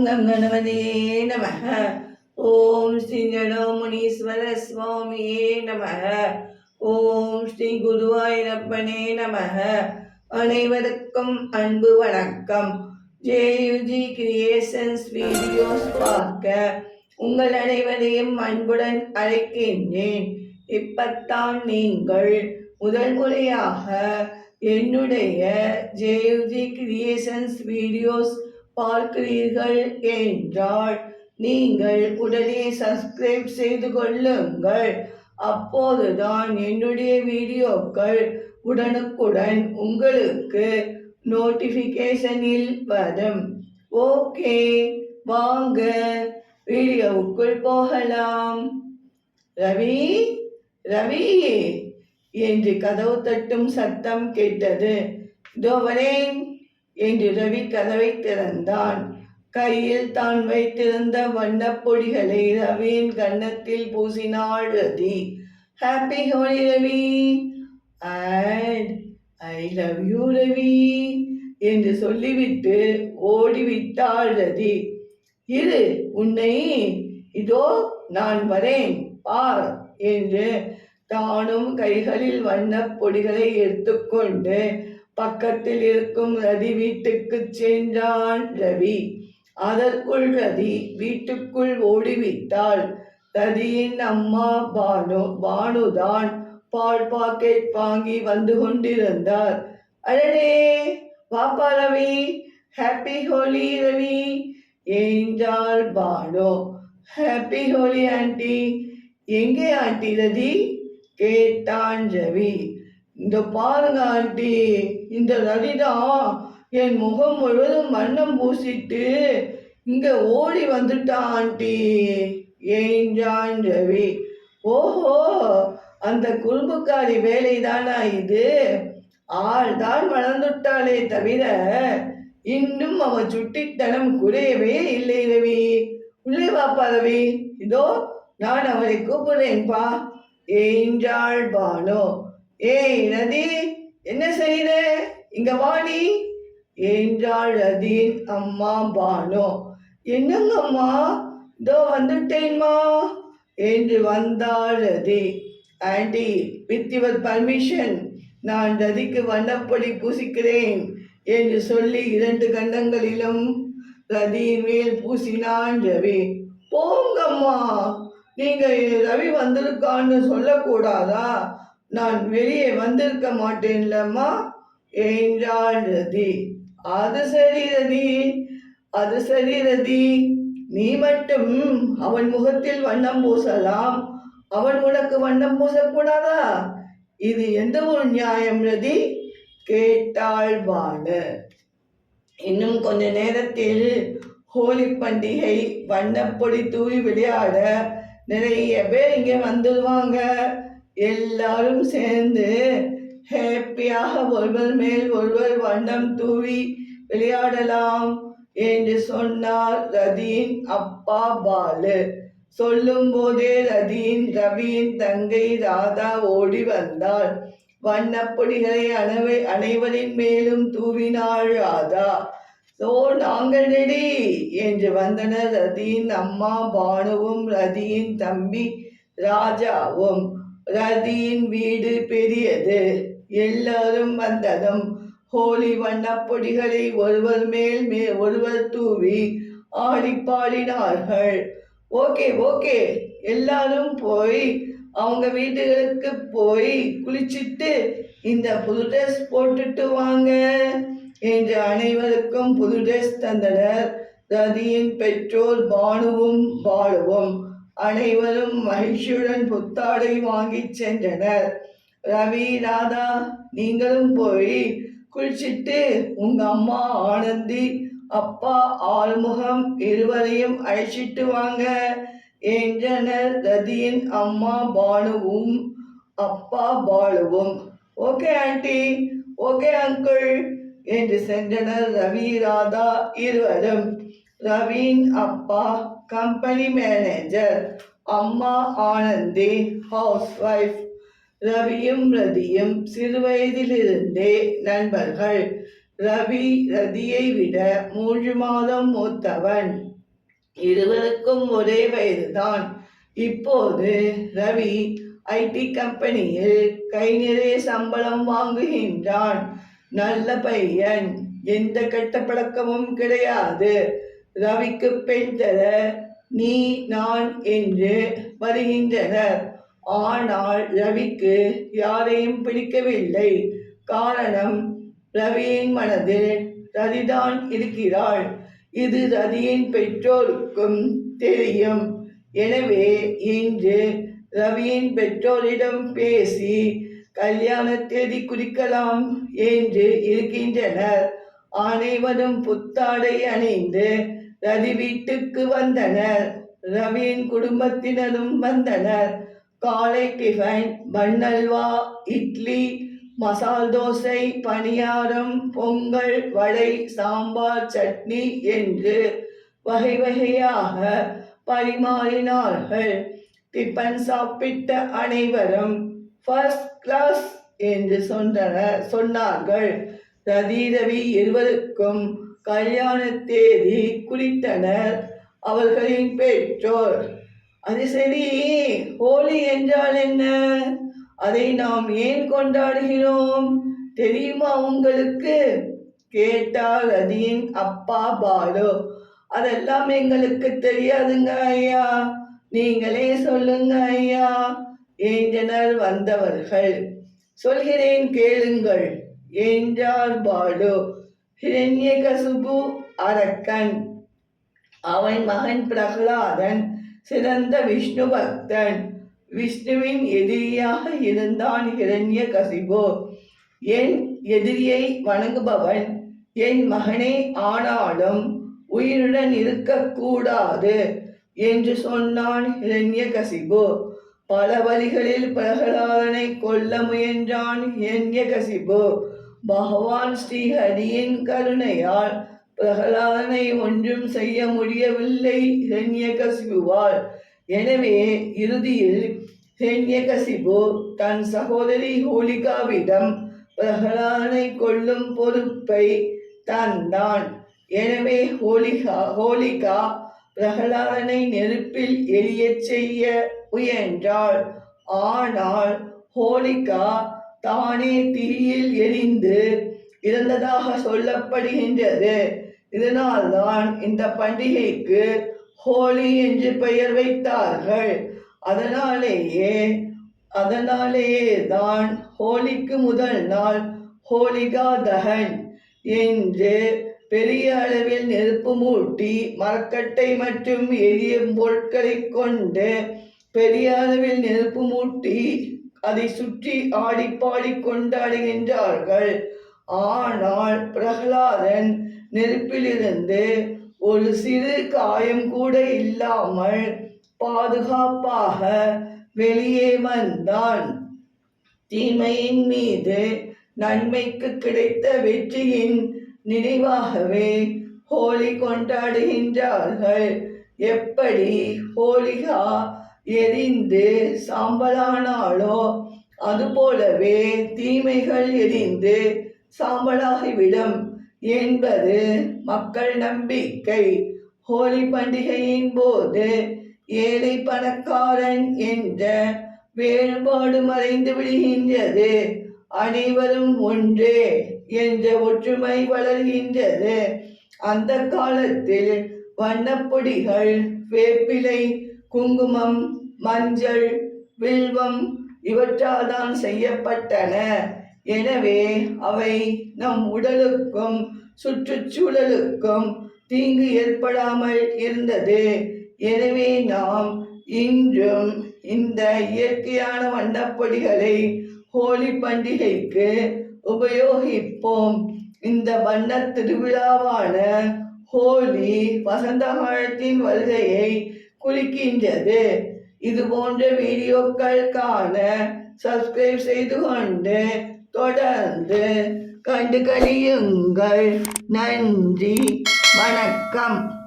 ஓம் கங்கணவதியே ஓம் ஸ்ரீ ஜடோமுனீஸ்வர சுவாமியே நம ஓம் ஸ்ரீ குருவாயூரப்பனே நம அனைவருக்கும் அன்பு வணக்கம். ஜேயுஜி கிரியேஷன்ஸ் வீடியோஸ் பார்க்க உங்கள் அனைவரையும் அன்புடன் அழைக்கின்றேன். இப்பத்தான் நீங்கள் முதல் முறையாக என்னுடைய ஜேயுஜி கிரியேஷன்ஸ் வீடியோஸ் பார்க்கிறீர்கள் என்றால் நீங்கள் உடனே சப்ஸ்கிரைப் செய்து கொள்ளுங்கள். அப்போதுதான் என்னுடைய வீடியோக்கள் உடனுக்குடன் உங்களுக்கு நோட்டிஃபிகேஷனில் வரும். ஓகே வாங்க வீடியோவுக்குள் போகலாம். ரவி ரவி என்று கதவு தட்டும் சத்தம் கேட்டது. தோவரேன் என்று ரவி கதவை திறந்தான். கையில் தான் வைத்திருந்த வண்ணப் பொடிகளை ரவியின் கன்னத்தில் பூசினாள் Rathi. Happy Holi Ravi and I love you Ravi என்று சொல்லிவிட்டு ஓடிவிட்டாள் ரதி. இரு உன்னை இதோ நான் வரேன் பார் என்று தானும் கைகளில் வண்ணப் பொடிகளை எடுத்துக்கொண்டு பக்கத்தில் இருக்கும் ரதி வீட்டுக்கு சென்றான் ரவி. அதற்குள் ரதி வீட்டுக்குள் ஓடிவிட்டாள். ரதியின் அம்மா பானு பானுதான் பால் பாக்கெட் வாங்கி வந்து கொண்டிருந்தார். அடடே! வாப்பா ரவி! ஹாப்பி ஹோலி ரவி! என்றாள் பானு. Happy Holi aunty. எங்கே ஆண்டி ரதி? கேட்டான் ரவி. இந்த பாருங்க ஆண்டி இந்த ரவிதான் என் முகம் முழுவதும் வண்ணம் பூசிட்டு இங்க ஓடி வந்துட்டான் ஆண்டி. ஏஞ்சான் ரவி? ஓஹோ அந்த குறும்புக்காரி வேலைதானா இது? ஆள் தான் வளர்ந்துட்டாளே தவிர இன்னும் அவ சுட்டித்தனம் குறையவே இல்லை ரவி. உள்ளே வாப்பா ரவி. இதோ நான் அவரை கூப்பிடுறேன்பா. ஏஞ்சாள் பானோ ஏய் ரதி என்ன செய்யற? இங்க வாடி என்றாள் அதின் அம்மா பானோ. என்னங்க அம்மா? இதோ வந்துட்டேன்மா. என்று வந்தாள் ரதி. ஆண்டி வித் யுவர் பர்மிஷன் நான் ரதிக்கு வண்ணப்பொடி பூசிக்கிறேன் என்று சொல்லி இரண்டு கண்டங்களிலும் ரதியின் மேல் பூசினான் ரவி. போங்கம்மா நீங்க ரவி வந்திருக்கான்னு சொல்லக்கூடாதா? நான் வெளியே வந்திருக்க மாட்டேன்லம்மா என்றாள் ரதி அது சரி ரதி அது சரி ரதி நீ மட்டும் அவன் முகத்தில் வண்ணம் பூசலாம். அவன் உனக்கு வண்ணம் பூசக்கூடாதா? இது எந்த ஒரு நியாயம் ரதி? கேட்டாள் பானு இன்னும் கொஞ்ச நேரத்தில் ஹோலி பண்டிகை வண்ணப்பொடி தூவி விளையாட நிறைய பேர் இங்கே வந்துடுவாங்க எல்லாரும் சேர்ந்து ஹேப்பியாக ஒருவர் மேல் ஒருவர் வண்ணம் தூவி விளையாடலாம் என்று சொன்னார் ரதியின் அப்பா பாலு. சொல்லும் போதே ரதியின் ரவியின் தங்கை ராதா ஓடி வந்தாள். வண்ணப்பொடிகளை அனைவை அனைவரின் மேலும் தூவினாள் ராதா. சோ நாங்கள் ரெடி என்று வந்தனர் ரதியின் அம்மா பானுவும் ரதியின் தம்பி ராஜாவும். ரதியின் வீடு பெரியது. எல்லாரும் வந்ததும் ஹோலி வண்ணப்பொடிகளை ஒருவர் மேல் மே ஒருவர் தூவி ஆடி பாடினார்கள். Okay okay. எல்லாரும் போய் அவங்க வீடுகளுக்கு போய் குளிச்சிட்டு இந்த புது ட்ரெஸ் போட்டுட்டு வாங்க என்று அனைவருக்கும் புது ட்ரெஸ் தந்தனர். ரதியின் பெற்றோர் பானுவும் பாலுவும். அனைவரும் மகிழ்ச்சியுடன் புத்தாடை வாங்கிச் சென்றனர். ரவி ராதா நீங்களும் போய் குளிச்சிட்டு உங்க அம்மா ஆனந்தி அப்பா ஆள்முகம் இருவரையும் அழைச்சிட்டு வாங்க என்றனர் ரதியின் அம்மா பாலுவும் அப்பா பாலுவும். ஓகே ஆண்டி ஓகே அங்கிள் என்று சென்றனர் ரவி ராதா இருவரும். ரவீன் அப்பா கம்பெனி மேனேஜர் அம்மா ஆனந்தி ஹவுஸ் ஒய்ஃப் ரவியும் ரதியும் சிறுவயதிலிருந்தே நண்பர்கள். ரவி ரதியை விட மூன்று மாதம் மூத்தவன். இருவருக்கும் ஒரே வயதுதான். இப்போது ரவி ஐடி கம்பெனியில் கை நிறைய சம்பளம் வாங்குகின்றான். நல்ல பையன். எந்த கெட்ட பழக்கமும் கிடையாது. ரவிக்கு பெண் தர நீ நான் என்று வருகின்றனர். ஆனால் ரவிக்கு யாரையும் பிடிக்கவில்லை. காரணம் ரவியின் மனதில் ரதிதான் இருக்கிறாள். இது ரதியின் பெற்றோருக்கும் தெரியும். எனவே இன்று ரவியின் பெற்றோரிடம் பேசி கல்யாண தேதி குறிக்கலாம் என்று இருக்கின்றனர். அனைவரும் புத்தாடை அணிந்து ரவி வீட்டுக்கு வந்தனர். ரவியின் குடும்பத்தினரும் வந்தனர். காலை டிஃபன் பன்னல்வா இட்லி மசால் தோசை பணியாரம் பொங்கல் வடை சாம்பார் சட்னி என்று வகை வகையாக பரிமாறினார்கள். டிஃபன் சாப்பிட்ட அனைவரும் ஃபர்ஸ்ட் கிளாஸ் என்று சொன்னனர் சொன்னார்கள். ரதி ரவி இருவருக்கும் கல்யாண தேதி குறித்தனர் அவர்களின் பெற்றோர். அது சரி ஹோலி என்றால் என்ன? அதை நாம் ஏன் கொண்டாடுகிறோம்? தெரியுமா உங்களுக்கு? கேட்டார் அதியின் அப்பா பாலு. அதெல்லாம் எங்களுக்கு தெரியாதுங்க ஐயா. நீங்களே சொல்லுங்க ஐயா. என்றனர் வந்தவர்கள் சொல்கிறேன் கேளுங்கள் என்றார் பாலு. ஹிரண்யகசுபு அரக்கன். அவன் மகன் பிரகலாதன் சிறந்த விஷ்ணு பக்தன். விஷ்ணுவின் எதிரியாக இருந்தான் ஹிரண்ய கசிபு என் எதிரியை வணங்குபவன் என் மகனே ஆனாலும் உயிருடன் இருக்கக்கூடாது என்று சொன்னான் ஹிரண்ய கசிபு பல வழிகளில் பிரகலாதனை கொல்ல முயன்றான் ஹிரண்ய கசிபு பகவான் ஸ்ரீஹரியின் கருணையால் பிரகலாதனை ஒன்றும் செய்ய முடியவில்லை ஹிரண்யகசிபுவால் எனவே இறுதியில் ஹிரண்யகசிபு தன் சகோதரி ஹோலிகாவிடம் பிரகலாதனை கொள்ளும் பொறுப்பை தந்தான். எனவே ஹோலிகா ஹோலிகா பிரகலாதனை நெருப்பில் எரியச் செய்ய முயன்றாள். ஆனால் ஹோலிகா தானே தீயில் எரிந்து இறந்ததாக சொல்லப்படுகின்றது. இதனால்தான் இந்த பண்டிகைக்கு ஹோலி என்று பெயர் வைத்தார்கள். அதனாலேயே அதனாலேயே தான் ஹோலிக்கு முதல் நாள் ஹோலிகா தகன் என்று பெரிய அளவில் நெருப்பு மூட்டி மரக்கட்டை மற்றும் எரியும் பொருட்களை கொண்டு பெரிய அளவில் நெருப்பு மூட்டி அதை சுற்றி ஆடி பாடி கொண்டாடுகின்றார்கள். ஆனால் பிரகலாதன் நெருப்பிலிருந்து ஒரு சிறு காயம் கூட இல்லாமல் பாதுகாப்பாக வெளியே வந்தான். தீமையின் மீது நன்மைக்கு கிடைத்த வெற்றியின் நினைவாகவே ஹோலி கொண்டாடுகின்றார்கள். எப்படி ஹோலிகா எரிந்து சாம்பலானாலோ அதுபோலவே தீமைகள் எரிந்து சாம்பலாகிவிடும் என்பது மக்கள் நம்பிக்கை. ஹோலி பண்டிகையின் போது ஏழை பணக்காரன் என்ற வேறுபாடு மறைந்து விடுகின்றது. அனைவரும் ஒன்றே என்ற ஒற்றுமை வளர்கின்றது. அந்த காலத்தில் வண்ணப்பொடிகள் வேப்பிலை குங்குமம் மஞ்சள் வில்வம் இவற்றால் தான் செய்யப்பட்டன. எனவே அவை நம் உடலுக்கும் சுற்றுச்சூழலுக்கும் தீங்கு ஏற்படாமல் இருந்தது. எனவே நாம் இன்றும் இந்த இயற்கையான வண்ணப்பொடிகளை ஹோலி பண்டிகைக்கு உபயோகிப்போம். இந்த வண்ண திருவிழாவான ஹோலி வசந்த காலத்தின் வருகையை குறிக்கின்றது. இது போன்ற வீடியோக்கள் காண சப்ஸ்கிரைப் செய்து கொண்டு தொடர்ந்து கண்டு கழியுங்கள் நன்றி. வணக்கம்.